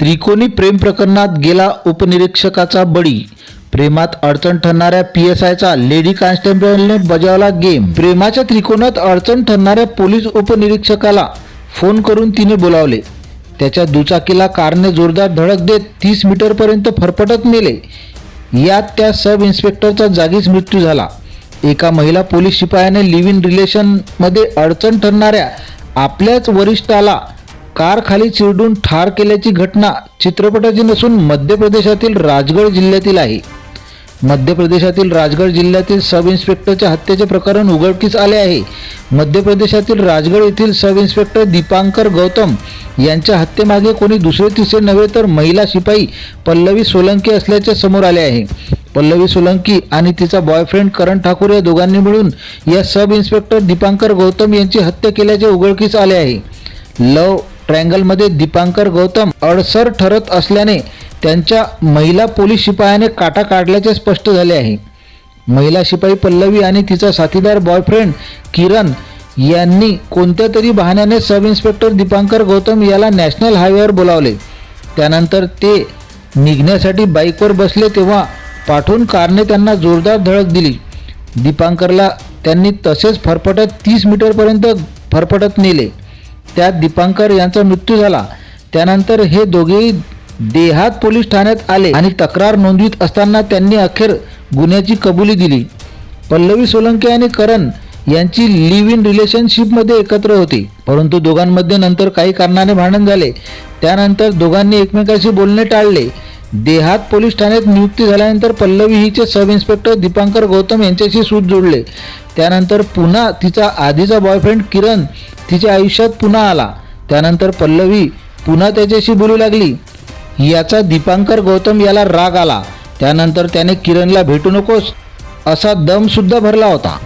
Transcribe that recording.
त्रिकोणी प्रेम प्रकरणात गेला उपनिरीक्षकाचा बळी. प्रेमात अडचण ठरणाऱ्या पी एस आयचा लेडी कॉन्स्टेबलने बजावला गेम. प्रेमाच्या त्रिकोणात अडचण ठरणाऱ्या पोलीस उपनिरीक्षकाला फोन करून तिने बोलावले. त्याच्या दुचाकीला कारने जोरदार धडक देत तीस मीटरपर्यंत फरफटत नेले. यात त्या सब इन्स्पेक्टरचा जागीच मृत्यू झाला. एका महिला पोलीस शिपायाने लिव्ह इन रिलेशनमध्ये अडचण ठरणाऱ्या आपल्याच वरिष्ठाला कार खाली चिरडून ठार केल्याची घटना चित्रपटाची नसून मध्य प्रदेशातील राजगड जिल्ह्यातील आहे. मध्य प्रदेशातील राजगड जिल्ह्यातील सब इन्स्पेक्टरच्या हत्येचे प्रकरण उघडकीस आले आहे. मध्य प्रदेशातील राजगड येथील सब इन्स्पेक्टर दीपांकर गौतम यांच्या हत्येमागे कोणी दुसरे तिसरे नव्हे तर महिला शिपाई पल्लवी सोलंकी असल्याचे समोर आले आहे. पल्लवी सोलंकी आणि तिचा बॉयफ्रेंड करण ठाकूर या दोघांनी मिळून या सब इन्स्पेक्टर दीपांकर गौतम यांची हत्या केल्याचे उघडकीस आले आहे. लव ट्रँगलमध्ये दीपांकर गौतम अडसर ठरत असल्याने त्यांच्या महिला पोलीस शिपायाने काटा काढल्याचे स्पष्ट झाले आहे. महिला शिपाई पल्लवी आणि तिचा साथीदार बॉयफ्रेंड किरण यांनी कोणत्या तरी बहाण्याने सब इन्स्पेक्टर दीपांकर गौतम याला नॅशनल हायवेवर बोलावले. त्यानंतर ते निघण्यासाठी बाईकवर बसले तेव्हा पाठून कारने त्यांना जोरदार धडक दिली. दीपांकरला त्यांनी तसेच फरफटत तीस मीटरपर्यंत फरफटत नेले. त्यात दीपांकर यांचा मृत्यू झाला. त्यानंतर हे दोघेही देहात पोलीस ठाण्यात आले आणि तक्रार नोंदवित असताना त्यांनी अखेर गुन्ह्याची कबुली दिली. पल्लवी सोलंके आणि करण यांची लिव्ह इन रिलेशनशिपमध्ये एकत्र होती. परंतु दोघांमध्ये नंतर काही कारणाने भांडण झाले. त्यानंतर दोघांनी एकमेकाशी बोलणे टाळले. देहात पोलीस ठाण्यात नियुक्ती झाल्यानंतर पल्लवी हिचे सब इन्स्पेक्टर दीपांकर गौतम यांच्याशी सूत जोडले. त्यानंतर पुन्हा तिचा आधीचा बॉयफ्रेंड किरण तिच्या आयुष्यात पुन्हा आला. त्यानंतर पल्लवी पुन्हा त्याच्याशी बोलू लागली. याचा दीपांकर गौतम याला राग आला. त्यानंतर त्याने किरणला भेटू नकोस असा दमसुद्धा भरला होता.